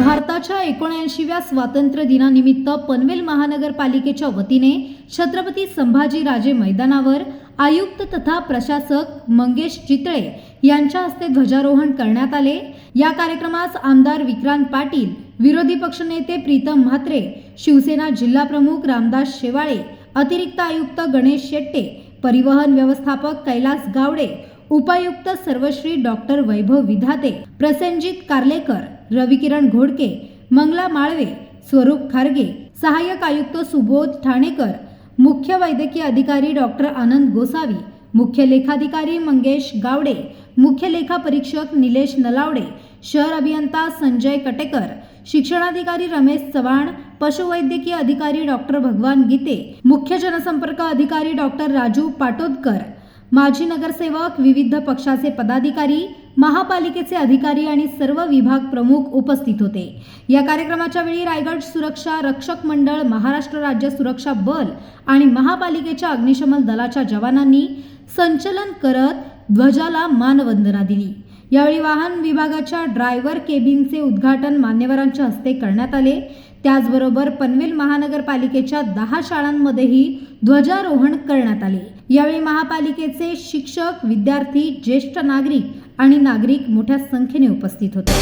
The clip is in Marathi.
भारताच्या एकोणऐंशीव्या स्वातंत्र्य दिनानिमित्त पनवेल महानगरपालिकेच्या वतीने छत्रपती संभाजीराजे मैदानावर आयुक्त तथा प्रशासक मंगेश चितळे यांच्या हस्ते ध्वजारोहण करण्यात आले. या कार्यक्रमास आमदार विक्रांत पाटील विरोधी पक्षनेते प्रीतम म्हात्रे शिवसेना जिल्हा प्रमुख रामदास शेवाळे अतिरिक्त आयुक्त गणेश शेट्टे परिवहन व्यवस्थापक कैलास गावडे उपायुक्त सर्वश्री डॉक्टर वैभव विधाते प्रसेनजित कार्लेकर रविकिरण घोडके मंगला माळवे स्वरूप खारगे सहाय्यक आयुक्त सुबोध ठाणेकर मुख्य वैद्यकीय अधिकारी डॉक्टर आनंद गोसावी मुख्य लेखाधिकारी मंगेश गावडे मुख्य लेखा परीक्षक निलेश नलावडे शहर अभियंता संजय कटेकर शिक्षणाधिकारी रमेश चव्हाण पशुवैद्यकीय अधिकारी डॉक्टर भगवान गीते मुख्य जनसंपर्क अधिकारी डॉक्टर राजू पाटोदकर माजी नगरसेवक विविध पक्षाचे पदाधिकारी महापालिकेचे अधिकारी आणि सर्व विभाग प्रमुख उपस्थित होते. या कार्यक्रमाच्या वेळी रायगड सुरक्षा रक्षक मंडळ महाराष्ट्र राज्य सुरक्षा बल आणि महापालिकेच्या अग्निशमन दलाच्या जवानांनी संचलन करत ध्वजाला मानवंदना दिली. यावेळी वाहन विभागाच्या ड्रायव्हर केबिनचे उद्घाटन मान्यवरांच्या हस्ते करण्यात आले. त्याचबरोबर पनवेल महानगरपालिकेच्या दहा शाळांमध्येही ध्वजारोहण करण्यात आले. यावेळी महापालिकेचे शिक्षक विद्यार्थी ज्येष्ठ नागरिक आणि नागरिक मोठ्या संख्येने उपस्थित होते.